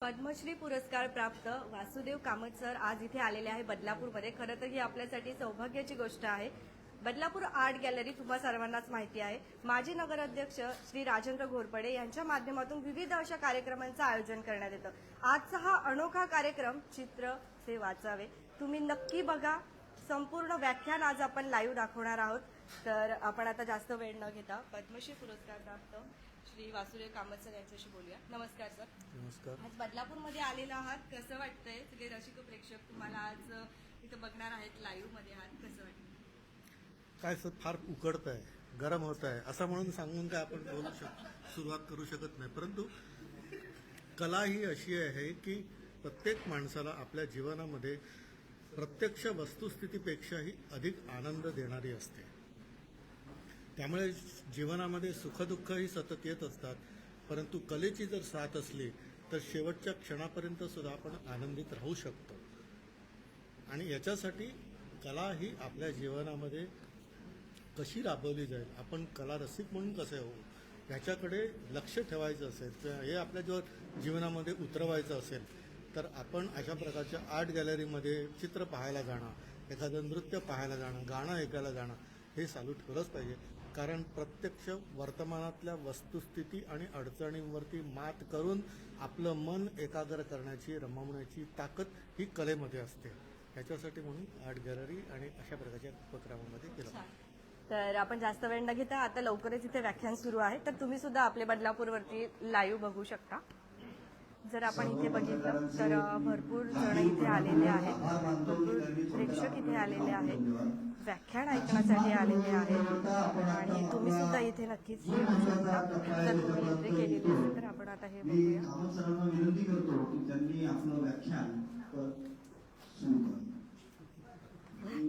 पद्मश्री पुरस्कार प्राप्त वासुदेव कामत सर आज इथे आलेले आहे बदलापूरमध्ये. खरं तर ही आपल्यासाठी सौभाग्याची गोष्ट आहे. बदलापूर आर्ट गॅलरी तुम्हा सर्वांनाच माहिती आहे. माजी नगराध्यक्ष श्री राजेंद्र घोरपडे यांच्या माध्यमातून विविध अशा कार्यक्रमांचं आयोजन करण्यात येतं. आजचा हा अनोखा कार्यक्रम चित्र हे वाचावे. तुम्ही नक्की बघा. संपूर्ण व्याख्यान आज आपण लाईव्ह दाखवणार आहोत. तर आपण आता जास्त वेळ न घेता पद्मश्री पुरस्कार प्राप्त श्री वासुदेव कामत सर यांच्याशी बोलूया. नमस्कार सर. नमस्कार. आज बदलापूरमध्ये आलेलो आहात. कसं वाटतंय? सगळे रसिक प्रेक्षक तुम्हाला आज इथं बघणार आहेत लाईव्हमध्ये आहात. कसं वाटतं काय सर फार उकडत आहे गरम होत आहे असं म्हणून सांगून काय आपण बोलू शक सुरुवात करू शकत नाही. परंतु कला ही अशी आहे की प्रत्येक माणसाला आपल्या जीवनामध्ये प्रत्यक्ष वस्तुस्थितीपेक्षाही अधिक आनंद देणारी असते. त्यामुळे जीवनामध्ये सुखदुःख ही सतत येत असतात. परंतु कलेची जर साथ असली तर शेवटच्या क्षणापर्यंत सुद्धा आपण आनंदित राहू शकतो. आणि याच्यासाठी कला ही आपल्या जीवनामध्ये कशी राबवली जाईल आपण कला रसिक म्हणून कसे होऊ ह्याच्याकडे लक्ष ठेवायचं असेल किंवा हे आपल्या जेव्हा जीवनामध्ये उतरवायचं असेल तर आपण अशा प्रकारच्या आर्ट गॅलरीमध्ये चित्र पाहायला जाणं एखादं नृत्य पाहायला जाणं गाणं ऐकायला जाणं हे चालू ठेवलंच पाहिजे. कारण प्रत्यक्ष वर्तमानातल्या वस्तुस्थिती आणि अडचणींवरती मात करून आपलं मन एकाग्र करण्याची रमवण्याची ताकद ही कलेमध्ये असते. ह्याच्यासाठी म्हणून आर्ट गॅलरी आणि अशा प्रकारच्या उपक्रमामध्ये केलं तर आपण जास्त वेळ न घेता आता लवकरच इथे व्याख्यान सुरू आहे. तर तुम्ही सुद्धा आपले बदलापूरवरती लाईव्ह बघू शकता. जर आपण इथे बघितलं तर भरपूर जण इथे आलेले आहेत. भरपूर प्रेक्षक इथे आलेले आहेत. व्याख्यान ऐकण्यासाठी आलेले आहेत. आणि तुम्ही सुद्धा इथे नक्कीच जर तुम्ही एंट्री तर आपण आता हे मी बघूया. विनंती करतो की त्यांनी आपलं व्याख्यान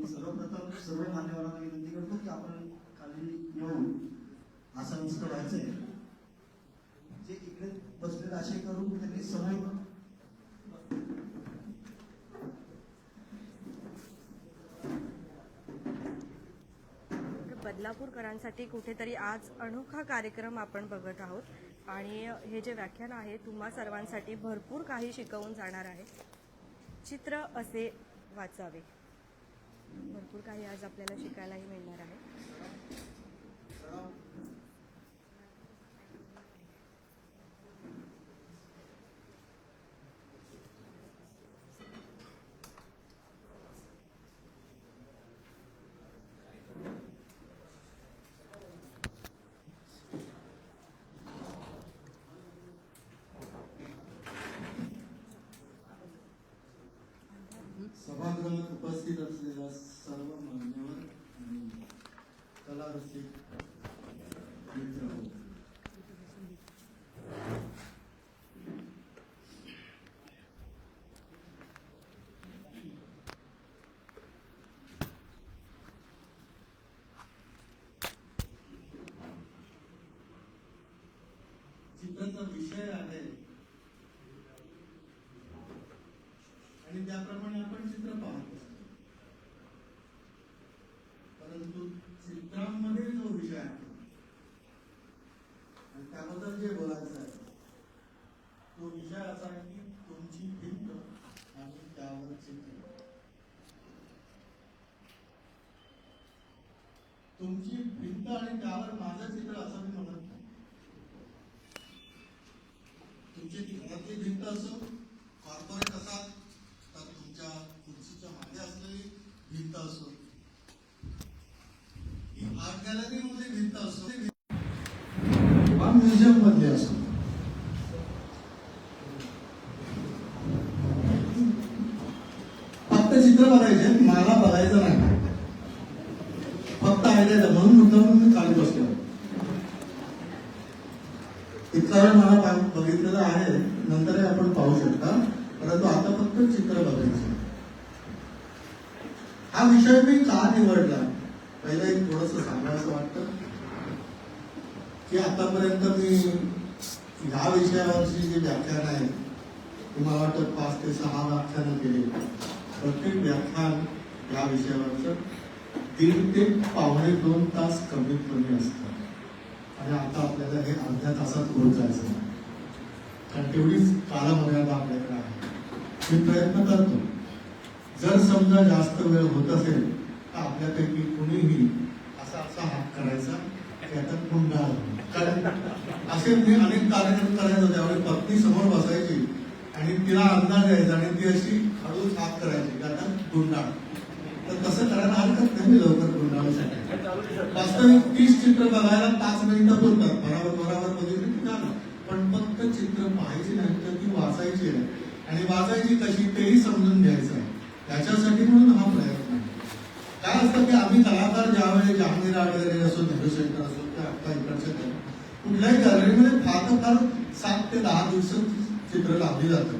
सर्वप्रथम सर्व मान्यवरांना विनंती करतो की आपण खाली येऊन असं नुसतं व्हायचंय जे इकडे बसलेले असे करून त्यांनी समोर तर बदलापूरकरांसाठी कुठेतरी आज अनोखा कार्यक्रम आपण बघत आहोत. आणि हे जे व्याख्यान आहे तुम्हा सर्वांसाठी भरपूर काही शिकवून जाणार आहे. चित्र असे वाचावे. भरपूर काही आज आपल्याला शिकायलाही मिळणार आहे. सभागृहात उपस्थित असलेल्या सर्व मान्यवर आणि कला रसिक मित्र चित्राचा विषय आहे आणि त्याप्रमाणे आपण चित्र पाहत असतो परंतु चित्रांमध्ये जो विषय आहे आणि त्याबद्दल जे बोलायचं आहे तो विषय असा आहे की तुमची भिंत आणि त्यावर चित्र. तुमची भिंत आणि त्यावर माझं चित्र असं मी म्हणत नाही. तुमची घरातली भिंत असो कॉर्पोरेट असाल तर तुमच्या खुर्चीच्या मागे असलेली भिंत असो. ही आर्ट गॅलरीमध्ये भिंत असो ती भिंत- किंवा म्युझियममध्ये असो फक्त चित्र बघायचे मला बघायचं नाही फक्त आयडिया म्हणून मुद्दाम मी खाली बसलो इतका मला बघितलेलं आहे. नंतर आपण पाहू शकता. परंतु आता फक्त चित्र बघायचं. हा विषय मी का निवडला? पहिलं एक थोडस सांगायचं वाटतं. की आतापर्यंत मी ह्या विषयावरची जी व्याख्यान आहे तुम्हाला मला वाटतं पाच ते सहा व्याख्यानं केली. प्रत्येक व्याख्यान या विषयावरचं. दीड ते पावणे दोन तास कमीत कमी असतात आणि आता आपल्याला हे अर्ध्या तासात करून जायचं कारण तेवढीच कालमर्यादा आपल्याकडे आहे. मी प्रयत्न करतो. जर समजा जास्त वेळ होत असेल तर आपल्यापैकी कुणीही असा असा हात करायचा त्याच्यात गुंडाळ कारण असे मी अनेक कार्यक्रम करायचो त्यावेळी पत्नी समोर बसायची आणि तिला अंदाज यायचा आणि ती अशी हळूच हात करायची आता गुंडाळ तर तसं करायला हरकत मी लवकर वास्तविक तीस चित्र बघायला पाच मिनिटं बोलतात. बरोबर बरोबर बघितलं की झालं. पण फक्त चित्र पाहायची नाही तर ती वाचायची आहे आणि वाचायची कशी तेही समजून घ्यायचं आहे त्याच्यासाठी म्हणून हा प्रयत्न. आहे काय असतं की आम्ही कलाकार ज्यावेळेस जहांगीर आर्ट गॅलरी असो नेहरू सेंटर असो त्या आता इकडच्या कुठल्याही गॅलरीमध्ये फार फार सात ते दहा दिवस चित्र लावली जातात.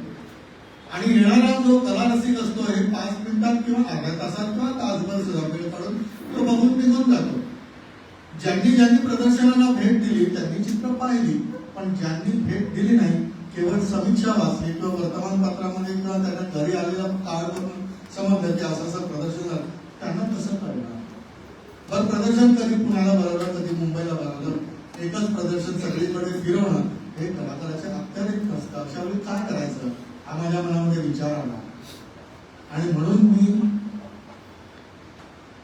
आणि येणारा जो कला रसिक असतो हे पाच मिनिटात किंवा अर्ध्या तासात किंवा तासभर सुद्धा वेळ काढून तो बघून निघून जातो. ज्यांनी ज्यांनी प्रदर्शनाला भेट दिली त्यांनी चित्र पाहिली पण ज्यांनी भेट दिली नाही केवळ समीक्षा वाचली किंवा वर्तमानपत्रामध्ये किंवा त्यांना घरी आलेला काळ बघून समजलं की असं असं प्रदर्शन झालं त्यांना कसं कळणार पण प्रदर्शन कधी पुण्याला भरवलं कधी मुंबईला भरवलं एकच प्रदर्शन सगळीकडे फिरवणं हे कलाकाराच्या अत्याधिक नसतं अशा वेळी काय करायचं? हा माझ्या मनामध्ये विचार आला. आणि म्हणून मी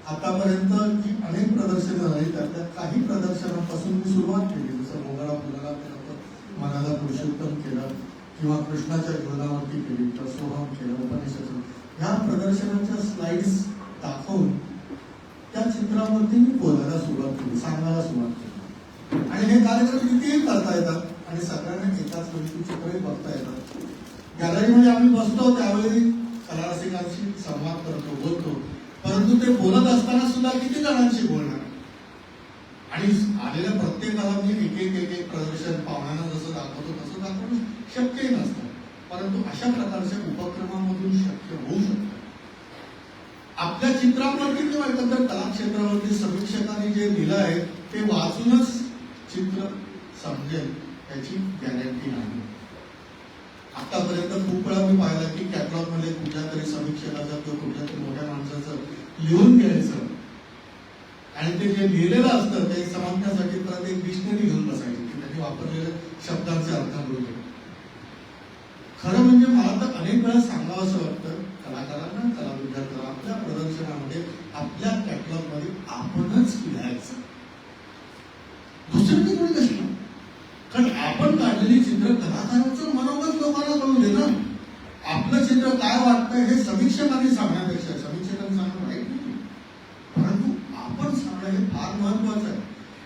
आतापर्यंत जी अनेक प्रदर्शनं झाली त्यातल्या काही प्रदर्शनापासून मी सुरुवात केली. जसं मोगळा फुलाला केलं तर मनाला पुरुषोत्तम केलं किंवा कृष्णाच्या जीवनावरती केली तर सोहम केलं उपनिषद ह्या प्रदर्शनाच्या स्लाइड्स दाखवून त्या चित्रावरती मी बोलायला सुरुवात केली सांगायला सुरुवात केली. आणि हे कार्यक्रम कितीही करता येतात आणि सगळ्यांना एकाच गोष्टी चित्रही बघता येतात गॅलरीमध्ये म्हणजे आम्ही बसतो त्यावेळी कलारसिकांशी संवाद करतो बोलतो. परंतु ते बोलत असताना सुद्धा किती जणांशी बोलणार? आणि आलेल्या प्रत्येकाला म्हणजे मी एक एक एक एक प्रदर्शन पाहुण्यांना जसं दाखवतो तसं दाखवणं शक्यही नसतं. परंतु अशा प्रकारच्या उपक्रमामधून शक्य होऊ शकतं. आपल्या चित्रावरती किंवा एकंदर कलाक्षेत्रावरती समीक्षकांनी जे लिहिलं आहे ते वाचूनच चित्र समजेल याची गॅरंटी नाही. आतापर्यंत खूप वेळा मी पाहिलं की कॅटलॉगमध्ये कुठल्या तरी समीक्षकाचं किंवा कुठल्या तरी मोठ्या माणसाचं लिहून घ्यायचं. आणि ते जे लिहिलेलं असतं ते समजण्यासाठी परत एक डिक्शनरी घेऊन बसायची की त्यांनी वापरलेल्या शब्दांचे अर्थ मिळू खरं म्हणजे मला तर अनेक वेळा सांगावं असं वाटतं कलाकारांना कला विद्यार्थ्यांना आपल्या प्रदर्शनामध्ये आपल्या कॅटलॉगमध्ये आपणच लिहायचं दुसरं ती कोणी कशी कारण आपण काढलेली चित्र कलाकाराचं मनोगत लोकांना कळू दे ना आपलं चित्र काय वाटतंय हे समीक्षकांनी सांगण्यापेक्षा समीक्षकांनी सांगणं वाईट नाही परंतु आपण सांगणं हे फार महत्वाचं आहे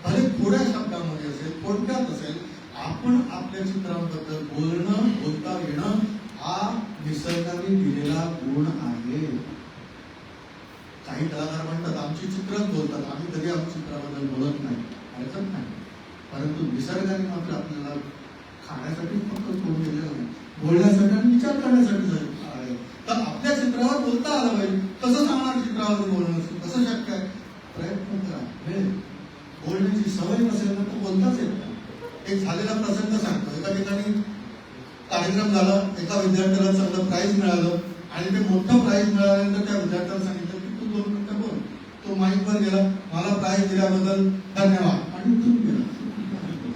भले थोड्या शब्दामध्ये असेल कोणत्यात असेल आपण आपल्या चित्रांबद्दल बोलणं बोलता येणं हा निसर्गाने दिलेला गुण आहे काही कलाकार म्हणतात आमची चित्रच बोलतात आम्ही कधी आमच्या चित्राबद्दल बोलत नाही हरकत नाही परंतु निसर्गाने मात्र आपल्याला खाण्यासाठी फक्त सोडून दिलेलं नाही बोलण्यासाठी आणि विचार करण्यासाठी झालं आहे तर आपल्या चित्रावर बोलता आलं पाहिजे कसं सांगणार चित्रावर बोलणं कसं शक्य आहे प्रयत्न करा वेळ बोलण्याची सवय नसेल ना तर बोलताच येत नाही एक झालेला प्रसंग सांगतो एका ठिकाणी कार्यक्रम झाला एका विद्यार्थ्याला चांगलं प्राईज मिळालं आणि ते मोठं प्राईज मिळाल्यानंतर त्या विद्यार्थ्याला सांगितलं की तू दोन मिनिटं बोल. तो माईक वर गेला मला प्राईज दिल्याबद्दल धन्यवाद आणि तू गेला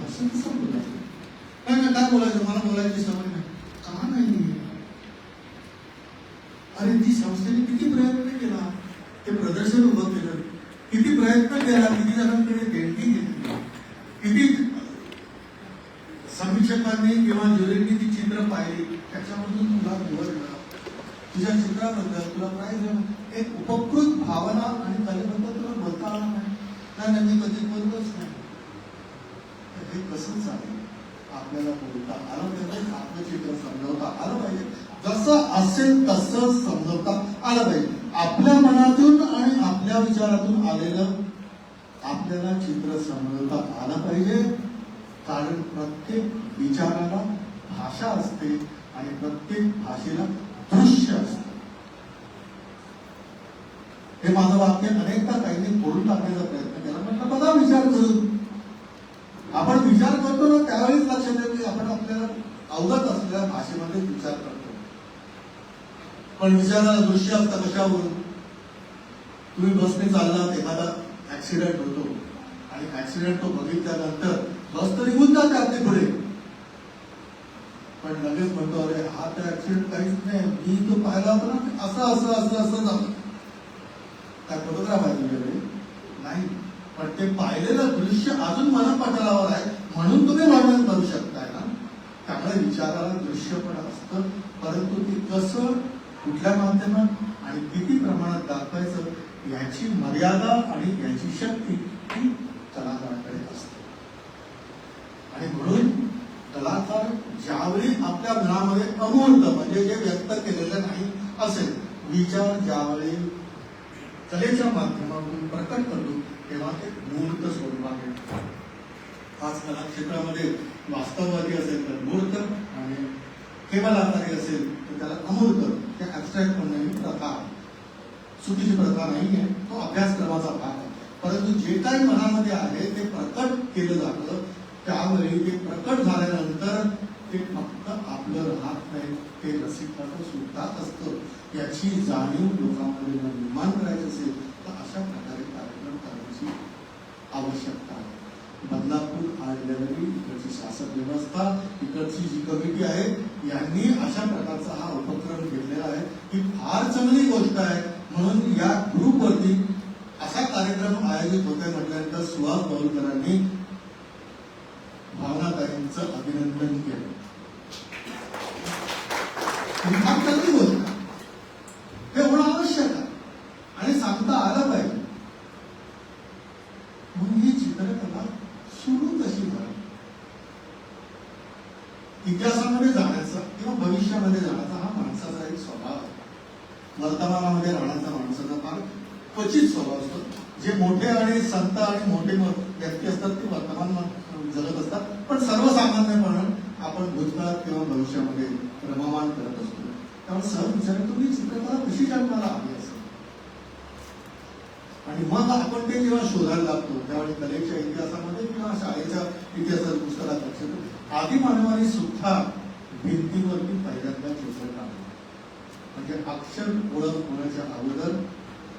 असं कसं बोलायचं नाही नाही काय बोलायचं मला बोलायची सवय नाही का नाही अरे ती संस्थेने किती प्रयत्न केला ते प्रदर्शन उभं केलं किती प्रयत्न केला किती जणांकडे देणगी घेतली किती समीक्षकांनी किंवा ज्युरींनी ती चित्र पाहिली त्याच्यामधून तुला निवडलं तुझ्या चित्राबद्दल तुला प्राईज एक उपकृत भावना आणि कलेबद्दल तुला बोलता आलं नाही. कारण मी कधी बोललोच नाही. हे कसं चालेल? आपल्याला बोलता आलं पाहिजे आपलं चित्र समजवता आलं पाहिजे. जसं असेल तसं समजवता आलं पाहिजे. आपल्या मनातून आणि आपल्या विचारातून आलेलं आपल्याला चित्र समजवता आलं पाहिजे. कारण प्रत्येक विचाराला भाषा असते आणि प्रत्येक भाषेला दृश्य हे माझं वाक्य अनेकदा काहींनी फोडून टाकण्याचा प्रयत्न केला म्हटलं बघा विचार करून आपण विचार करतो ना त्यावेळीच लक्षात येतं की आपण आपल्याला अवगत असलेल्या भाषेमध्ये विचार करतो. पण विचाराला दृश्य असतं कशावरून? तुम्ही बसने चाललात एखादा ऍक्सिडेंट होतो आणि ऍक्सिडेंट तो बघितल्यानंतर बस तर निघून जाते आपली पुढे. पण लगेच म्हणतो अरे हा तर ऍक्सिडेंट काहीच नाही. मी तो पाहिला होता ना असं असं असं असं झालं. काय फोटोग्राफ आहे तुझ्याकडे नाही. पण ते पाहिलेलं दृश्य अजून मनपटलावर आहे. म्हणून तुम्ही वर्णन करू शकताय ना. त्यामुळे विचाराला दृश्य पण असतं. परंतु ते कसं कुठल्या माध्यमात आणि किती प्रमाणात दाखवायचं याची मर्यादा आणि याची शक्ती ही कलाकाराकडे असते आणि म्हणून कलाकार ज्यावेळी आपल्या मनामध्ये अमूर्त म्हणजे जे व्यक्त केलेलं नाही असेल. विचार ज्यावेळी कलेच्या माध्यमातून प्रकट करतो तेव्हा ते मूर्त स्वरूपात येतं आज कला क्षेत्रामध्ये वास्तववादी असेल तर मूर्त आणि केवलाकारी असेल तर त्याला अमूर्त. ते ऍबस्ट्रॅक्ट म्हणण्याची प्रथा आहे चुकीची प्रथा नाही आहे तो अभ्यासक्रमाचा भाग आहे. परंतु जे काही मनामध्ये आहे ते प्रकट केलं जातं त्यावेळी ते प्रकट झाल्यानंतर ते फक्त आपलं राहत नाही ते रसिकाचं सुद्धा असतं. याची जाणीव लोकांमध्ये निर्माण करायची असेल तर अशा प्रकारे कार्यक्रम करण्याची आवश्यकता आहे. बदलापूर आर्ट गॅलरी इकडची शासन व्यवस्था इकडची जी कमिटी आहे यांनी अशा प्रकारचा हा उपक्रम घेतलेला आहे. ही फार चांगली गोष्ट आहे. म्हणून या ग्रुपवरती असा कार्यक्रम आयोजित होते म्हटल्यानंतर सुहास बावलकरांनी भावनाताईंचं अभिनंदन केलं ही फार चांगली गोष्ट आहे. हे होणं आवश्यक आहे आणि सांगता आलं पाहिजे मग ही चित्रकला सुरू कशी झाली इतिहासामध्ये जाण्याचा किंवा भविष्यामध्ये जाण्याचा हा माणसाचा एक स्वभाव आहे वर्तमानामध्ये राहण्याचा माणसाचा फार क्वचित स्वभाव असतो जे मोठे आणि संत आणि मोठे म- व्यक्ती असतात ते वर्तमान म- जगत असतात पण सर्वसामान्यपणे आपण भूतकाळात किंवा भविष्यामध्ये रममान करत असतो त्यामुळे तुम्ही चित्रकला कशी जन्माला आली असेल. आणि मग आपण ते जेव्हा शोधायला लागतो त्यावेळी कलेच्या इतिहासामध्ये किंवा शाळेच्या इतिहासात पुस्तकात लक्ष देतो येतं. आदिमानवाने सुद्धा भिंतीवरती पहिल्यांदा चित्र काढलं. म्हणजे अक्षर ओळख होण्याच्या अगोदर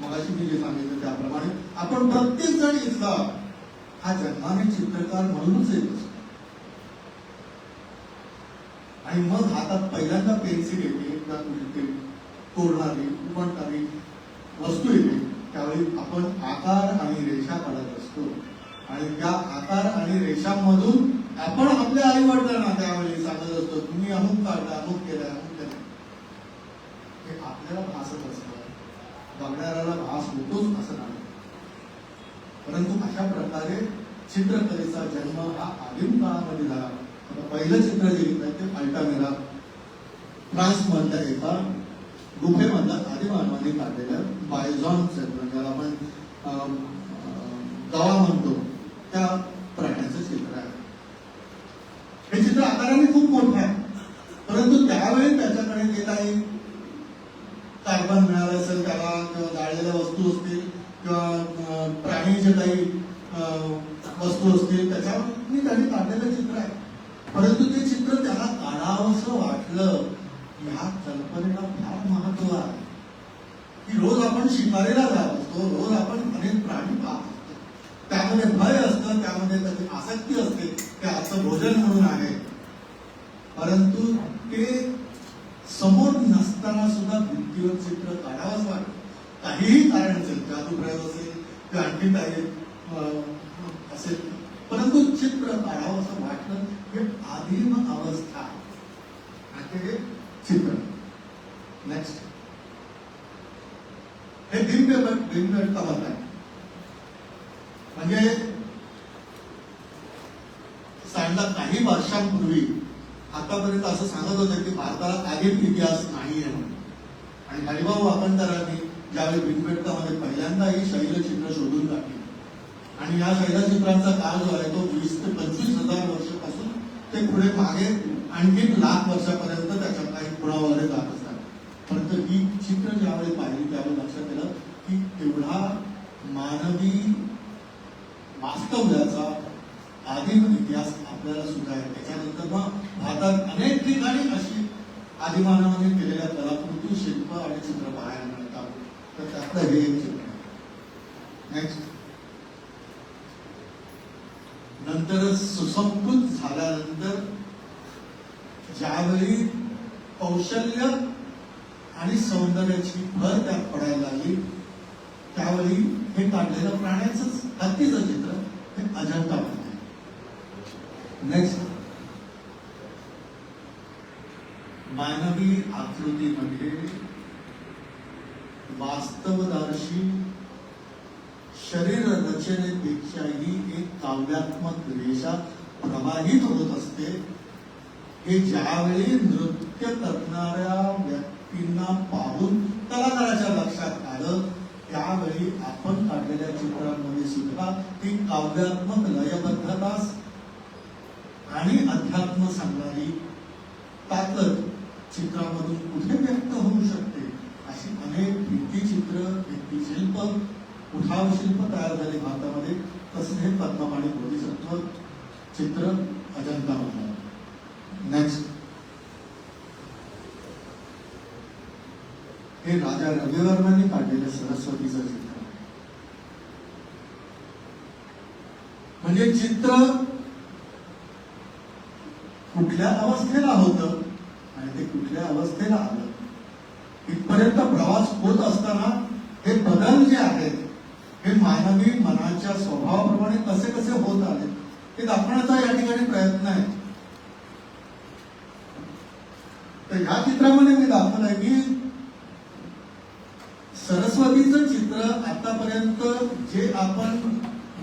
मगाशी मी जे सांगितलं त्याप्रमाणे आपण प्रत्येक जण इथला हा जन्माने चित्रकार म्हणूनच येत असतो आणि मग हातात पहिल्यांदा पेन्सिल येते एकदा कुठे तोडणारी उमटणारी वस्तू येते त्यावेळी आपण आकार आणि रेषा काढत असतो. आणि त्या आकार आणि रेषांमधून आपण आपल्या आई वडिलांना त्यावेळी सांगत असतो तुम्ही अमुक काढला अमुक केलं अमुक केलं. हे आपल्याला भासत असतं. बघणाऱ्याला भास होतोच असं नाही. परंतु अशा प्रकारे चित्रकलेचा जन्म हा आदिम काळामध्ये झाला. पहिलं चित्र जे लिहित आहे ते अल्टामेरा फ्रान्स मधल्या एका गुफेमधल्या आदिमानवाने काढलेल्या बायझॉन ज्याला आपण गावा गवा म्हणतो त्या प्राण्याचं चित्र आहे. हे चित्र आकाराने खूप मोठं आहे परंतु त्यावेळी त्याच्याकडे जे काही कार्बन मिळालं असेल त्याला किंवा जाळलेल्या वस्तू असतील किंवा प्राणी जे काही अं, वस्तू असतील त्याच्यावर त्यांनी काढलेलं चित्र आहे परंतु ते चित्र त्याला काढावंसं वाटलं या कल्पनेला फार महत्त्व आहे की रोज आपण शिकारीला जात. असतो रोज आपण अनेक प्राणी पाहतो. त्यामध्ये भय असतं त्यामध्ये त्याची आसक्ती असते. ते आजचं भोजन म्हणून आहे. परंतु ते समोर नसताना सुद्धा भिंतीवर चित्र काढावंच वाटतं. काहीही कारण असेल जादू प्रयोग असेल ते आणखी काही अं, असेल परंतु चित्र काढावं असं वाटलं हे आदिम अवस्था आहे. आणि हे चित्र नेक्स्ट हे दिव्य दिव्य कमत आहे म्हणजे सांडला काही वर्षांपूर्वी आतापर्यंत असं सांगत होते की भारताला आधीच इतिहास नाही आहे म्हणून आणि हरिभाऊ वाकणकरांनी ज्यावेळी भिंतबेटकामध्ये पहिल्यांदा ही शैलचित्र शोधून काढली. आणि या शैलचित्रांचा काळ जो आहे तो वीस ते पंचवीस हजार वर्षापासून ते पुढे मागे आणखी लाख वर्षापर्यंत त्याच्या काही खुणा जात असतात. परंतु ही चित्र ज्यावेळी पाहिली त्यावेळी लक्षात आलं की तेवढा मानवी वास्तव्याचा आदिम इतिहास आपल्याला सुद्धा आहे. त्याच्यानंतर मग भारतात अनेक ठिकाणी अशी आदिमानामध्ये केलेल्या कलाकृती शिल्प आणि चित्र पाहायला मिळतात. तर त्यातलं हे एक चित्र नेक्स्ट नंतर सुसंस्कृत झाल्यानंतर ज्यावेळी कौशल्य आणि सौंदर्याची भर त्यात पडायला लागली त्यावेळी हे काढलेलं प्राण्याचंच हत्तीचं चित्र हे अजंता आहे नेक्स्ट मानवी आकृतीमध्ये वास्तवदर्शी शरीर रचनेपेक्षाही एक काव्यात्मक रेषा प्रवाहित होत असते. हे ज्यावेळी नृत्य करणाऱ्या व्यक्तींना पाहून कलाकाराच्या लक्षात आलं त्यावेळी आपण काढलेल्या चित्रांमध्ये सुद्धा ती काव्यात्मक लयबद्धता आणि अध्यात्म सांगणारी ताकद चित्रामधून कुठे व्यक्त होऊ शकते. अशी अनेक भित्तीचित्र भित्तीशिल्प उठाव शिल्प तयार झाले भारतामध्ये. तसं हे पद्मपाणी बोधिसत्व चित्र अजंता नेक्स्ट हे राजा रविवर्मांनी काढलेलं सरस्वतीचं चित्र. म्हणजे चित्र कुठल्या अवस्थेला होतं? कुठल्या अवस्थेला आलं? इथपर्यंत प्रवास होत असताना हे बदल जे आहेत हे मानवी मनाच्या स्वभावाप्रमाणे कसे कसे होत आले हे दाखवण्याचा या ठिकाणी प्रयत्न आहे. तर ह्या चित्रामध्ये मी दाखवलंय की सरस्वतीचं चित्र आतापर्यंत जे आपण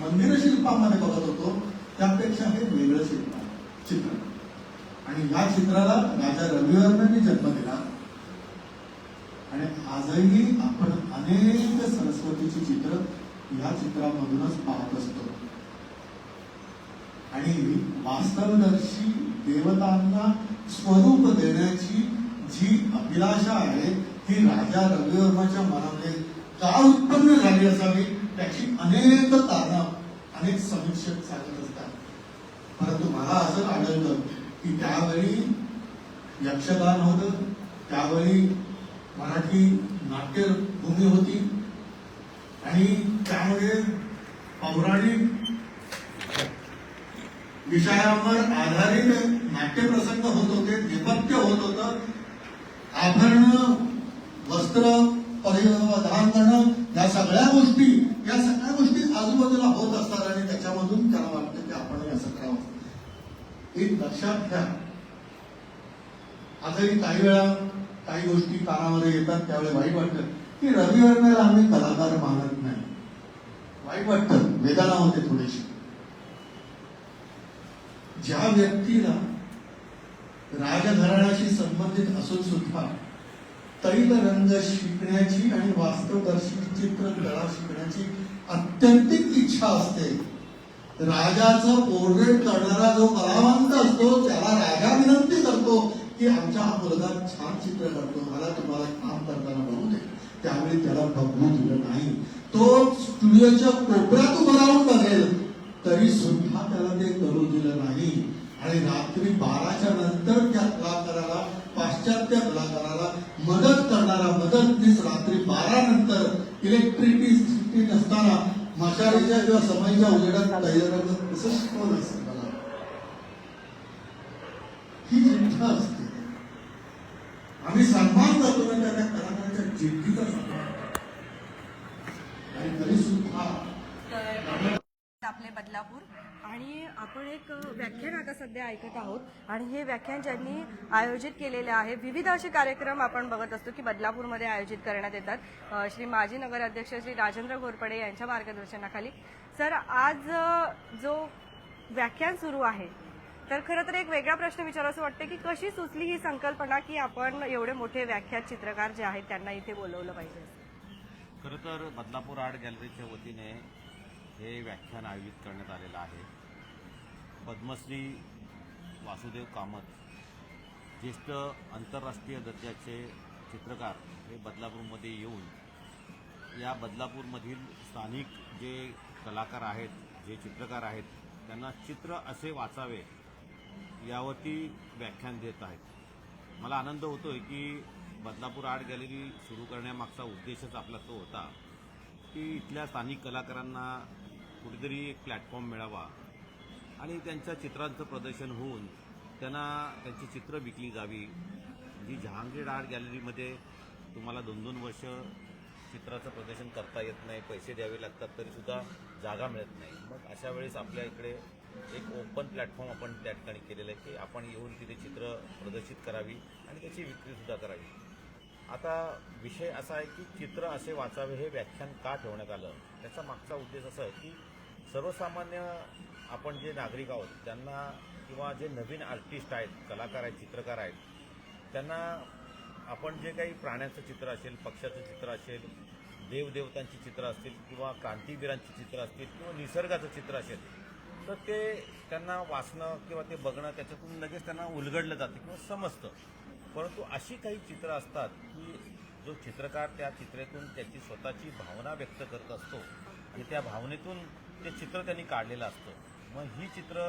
मंदिर शिल्पामध्ये बघत होतो त्यापेक्षा हे वेगळं शिल्प आहे. चित्र. आणि या चित्राला राजा रविवर्मांनी जन्म दिला. आणि आजही आपण अनेक सरस्वतीची चित्र या चित्रामधूनच पाहत असतो. आणि वास्तवदर्शी देवतांना स्वरूप देण्याची जी अभिलाषा आहे ती राजा रविवर्माच्या मनामध्ये का उत्पन्न झाली असावी त्याची अनेक कारण अनेक समीक्षक सांगत असतात. परंतु मला असं आढळलं की त्यावेळी यक्षगान होतं. त्यावेळी मराठी नाट्यभूमी होती. आणि त्यामध्ये पौराणिक विषयांवर आधारित नाट्यप्रसंग होत होते नेपथ्य होत होतं. आभरण वस्त्र परिधान करणं या सगळ्या गोष्टी या सगळ्या गोष्टी आजूबाजूला होत असतात आणि त्याच्यामधून त्याला वाटतं की आपण असं करावं एक लक्षात घ्या. आजही काही वेळा काही गोष्टी कानामध्ये येतात त्यावेळी वाईट वाटतं. की रविवर्मेला आम्ही कलाकार मानत नाही. वाईट वाटतं वेदना होते थोडीशी ज्या व्यक्तीला राजघराण्याशी संबंधित असून सुद्धा तैल रंग शिकण्याची आणि वास्तवदर्शी चित्रकला शिकण्याची अत्यंतिक इच्छा असते राजाचं पोर्ट्रेट करणारा जो कलावंत असतो त्याला राजा विनंती करतो की आमच्या हा मुलगा छान चित्र करतो मला तुम्हाला काम करताना बघू दे. त्यामुळे त्याला बघू दिलं नाही. तो स्टुडिओच्या कोपऱ्यात उभं राहून बघेल. तरी सुद्धा त्याला ते करू दिलं नाही. आणि रात्री बाराच्या नंतर त्या कलाकाराला पाश्चात्य कलाकाराला मदत करणारा मदतनीस रात्री बारा नंतर इलेक्ट्रिसिटी नसताना मशालीच्या किंवा समाईच्या उजेडात तैलरंग कसं शिकवलं असेल मला ही जिद्द असते. आम्ही सन्मान करतो ना त्या त्या कलाकाराच्या जिद्दीचा सन्मान. आणि तरी सुद्धा आपले बदलापूर आणि आपण एक व्याख्यान आता सध्या ऐकत आहोत. आणि हे व्याख्यान ज्यांनी आयोजित केलेले आहे विविध असे कार्यक्रम आपण बघत असतो की बदलापूरमध्ये आयोजित करण्यात येतात. श्री माजी नगराध्यक्ष श्री राजेंद्र घोरपडे यांच्या मार्गदर्शनाखाली. सर आज जो व्याख्यान सुरू आहे तर खरं तर एक वेगळा प्रश्न विचार असं वाटतं की कशी सुचली ही संकल्पना की आपण एवढे मोठे व्याख्यात चित्रकार जे आहेत त्यांना इथे बोलवलं पाहिजे? खरं तर बदलापूर आर्ट गॅलरीच्या वतीने हे व्याख्यान आयोजित करण्यात आलेलं आहे. पद्मश्री वासुदेव कामत ज्येष्ठ आंतरराष्ट्रीय दर्जाचे चित्रकार हे बदलापूरमध्ये येऊन या बदलापूरमधील स्थानिक जे कलाकार आहेत जे चित्रकार आहेत त्यांना चित्र असे वाचावे यावरती व्याख्यान देत आहेत. मला आनंद होतोय की बदलापूर आर्ट गॅलरी सुरू करण्यामागचा उद्देशच आपला तो होता की इथल्या स्थानिक कलाकारांना कुठेतरी एक प्लॅटफॉर्म मिळावा. आणि त्यांच्या चित्रांचं प्रदर्शन होऊन त्यांना त्यांची चित्रं विकली जावी. जी जहांगीर आर्ट गॅलरीमध्ये तुम्हाला दोन दोन वर्ष चित्राचं प्रदर्शन करता येत नाही पैसे द्यावे लागतात तरीसुद्धा जागा मिळत नाही. मग अशा वेळेस आपल्या इकडे एक ओपन प्लॅटफॉर्म आपण त्या ठिकाणी केलेलं आहे की आपण येऊन तिथे चित्र प्रदर्शित करावी आणि त्याची विक्रीसुद्धा करावी. आता विषय असा आहे की चित्र असे वाचावे हे व्याख्यान का ठेवण्यात आलं? त्याचा मागचा उद्देश असा आहे की सर्वसामान्य आपण जे नागरिक आहोत त्यांना किंवा जे नवीन आर्टिस्ट आहेत कलाकार आहेत चित्रकार आहेत त्यांना आपण जे काही प्राण्यांचं चित्र असेल पक्ष्याचं चित्र असेल देवदेवतांची चित्र असतील किंवा क्रांतीवीरांची चित्र असतील किंवा निसर्गाचं चित्र असेल तर ते त्यांना वाचणं किंवा ते बघणं त्याच्यातून लगेच त्यांना उलगडलं जातं किंवा समजतं. परंतु अशी काही चित्रं असतात की जो चित्रकार त्या चित्रेतून त्याची स्वतःची भावना व्यक्त करत असतो आणि त्या भावनेतून ते चित्र त्यांनी काढलेलं असतं. मग ही चित्र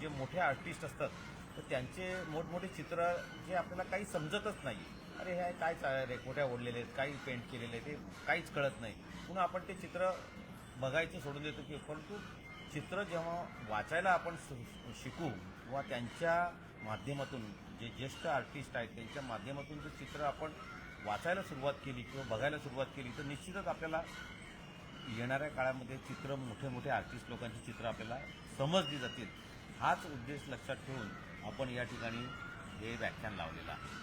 जे मोठे आर्टिस्ट असतात तर त्यांचे मोठमोठे चित्र जे आपल्याला काही समजतच नाही. अरे हे काय चा- रेकोट्या ओढलेले आहेत? काही पेंट केलेले ते काहीच कळत नाही. पुन्हा आपण ते चित्र बघायचं सोडून देतो की परंतु चित्र जेव्हा वाचायला आपण शिकू किंवा त्यांच्या माध्यमातून जे ज्येष्ठ आर्टिस्ट आहेत त्यांच्या माध्यमातून जे चित्र आपण वाचायला सुरुवात केली किंवा बघायला सुरुवात केली तर निश्चितच आपल्याला येणाऱ्या काळामध्ये चित्र मोठे मोठे आर्टिस्ट लोकांची चित्र आपल्याला समजली जातील. हाच उद्देश लक्षात ठेवून आपण या ठिकाणी हे व्याख्यान लावलेलं आहे.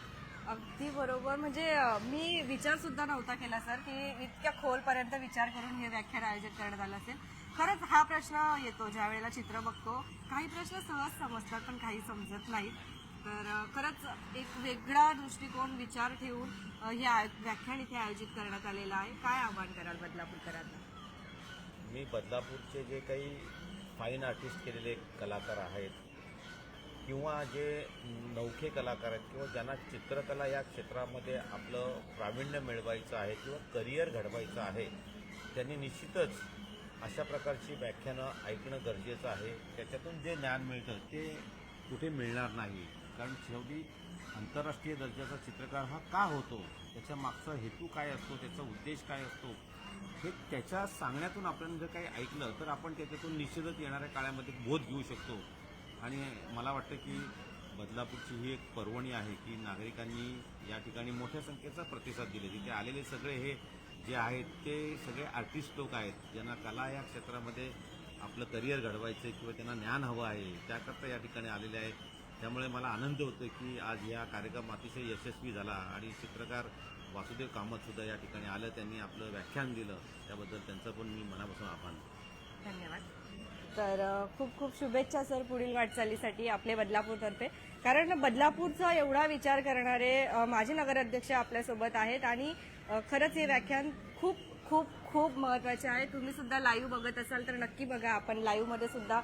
अगदी बरोबर. म्हणजे मी विचार सुद्धा नव्हता केला सर की इतक्या खोलपर्यंत विचार करून हे व्याख्यान आयोजित करण्यात आलं असेल. खरंच हा प्रश्न येतो ज्या वेळेला चित्र बघतो. काही प्रश्न सहज समजतात पण काही समजत नाहीत. तर खरंच एक वेगळा दृष्टिकोन विचार ठेवून हे आय- व्याख्यान इथे आयोजित करण्यात आलेलं आहे. काय आव्हान कराल बदलापूरकरांना? मी बदलापूरचे जे काही फाईन आर्टिस्ट केलेले कलाकार आहेत किंवा जे नौखे कलाकार आहेत किंवा ज्यांना चित्रकला या क्षेत्रामध्ये आपलं प्रावीण्य मिळवायचं आहे किंवा करिअर घडवायचं आहे त्यांनी निश्चितच अशा प्रकारची व्याख्यानं ऐकणं गरजेचं आहे. त्याच्यातून जे ज्ञान मिळतं ते कुठे मिळणार नाही. कारण शेवटी आंतरराष्ट्रीय दर्जाचा चित्रकार हा का होतो? त्याच्या मागचा हेतू काय असतो? त्याचा उद्देश काय असतो? हे त्याच्या सांगण्यातून आपण जर काही ऐकलं तर आपण त्याच्यातून निश्चितच येणाऱ्या काळामध्ये बोध घेऊ शकतो. आणि मला वाटतं की बदलापूरची ही एक पर्वणी आहे की नागरिकांनी या ठिकाणी मोठ्या संख्येचा प्रतिसाद दिले. तिथे आलेले सगळे हे जे आहेत ते सगळे आर्टिस्ट लोक आहेत. ज्यांना कला या क्षेत्रामध्ये आपलं करिअर घडवायचं आहे किंवा त्यांना ज्ञान हवं आहे त्याकरता या ठिकाणी आलेले आहेत. त्यामुळे मला आनंद होतो की आज या कार्यक्रम अतिशय यशस्वी झाला आणि चित्रकार वासुदेव कामत सुद्धा या ठिकाणी आलं. त्यांनी आपलं व्याख्यान दिलं. त्याबद्दल त्यांचं पण मी मनापासून आभार धन्यवाद. तर खूप खूप शुभेच्छा सर पुढील वाटचालीसाठी आपले बदलापूरतर्फे. कारण बदलापूरचा एवढा विचार करणारे माजी नगराध्यक्ष आपल्यासोबत आहेत आणि खरंच हे व्याख्यान खूप खूप खूप महत्त्वाचे आहे. तुम्ही सुद्धा लाईव्ह बघत असाल तर नक्की बघा. आपण लाईव्हमध्ये सुद्धा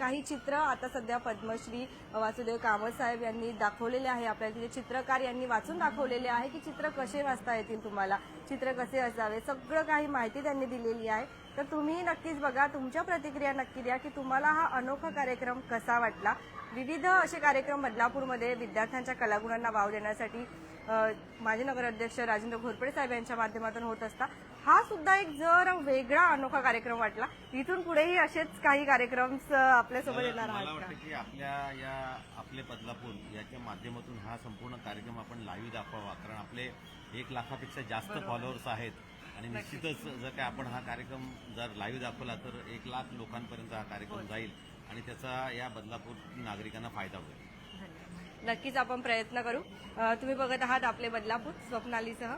काही चित्र आता सध्या पद्मश्री वासुदेव कामत साहेब यांनी दाखवलेले आहे. आपल्याला तिथे चित्रकार यांनी वाचून दाखवलेले आहे की चित्र कसे वाचता येतील तुम्हाला चित्र कसे असावे सगळं काही माहिती त्यांनी दिलेली आहे. तर तुम्ही नक्कीच बघा तुमच्या प्रतिक्रिया नक्की द्या की तुम्हाला हा अनोखा कार्यक्रम कसा वाटला. विविध असे कार्यक्रम बदलापूरमध्ये विद्यार्थ्यांच्या कलागुणांना वाव देण्यासाठी माझे माजी नगराध्यक्ष राजेंद्र घोरपडे साहेब यांच्या माध्यमातून होत असता हा सुद्धा एक जर वेगळा अनोखा कार्यक्रम वाटला इथून पुढेही असेच काही कार्यक्रम आपल्यासोबत येणार मला आहात वाटतं का आपल्या या आपले बदलापूर याच्या माध्यमातून हा संपूर्ण कार्यक्रम आपण लाईव्ह दाखवावा. कारण आपले एक लाखापेक्षा जास्त फॉलोअर्स आहेत. आणि निश्चितच जर काय आपण हा कार्यक्रम जर लाईव्ह दाखवला तर एक लाख लोकांपर्यंत हा कार्यक्रम जाईल आणि त्याचा या बदलापूर नागरिकांना फायदा होईल. नक्कीच आपण प्रयत्न करू. तुम्ही बघत आहात आपले बदलापूर स्वप्नालीसह.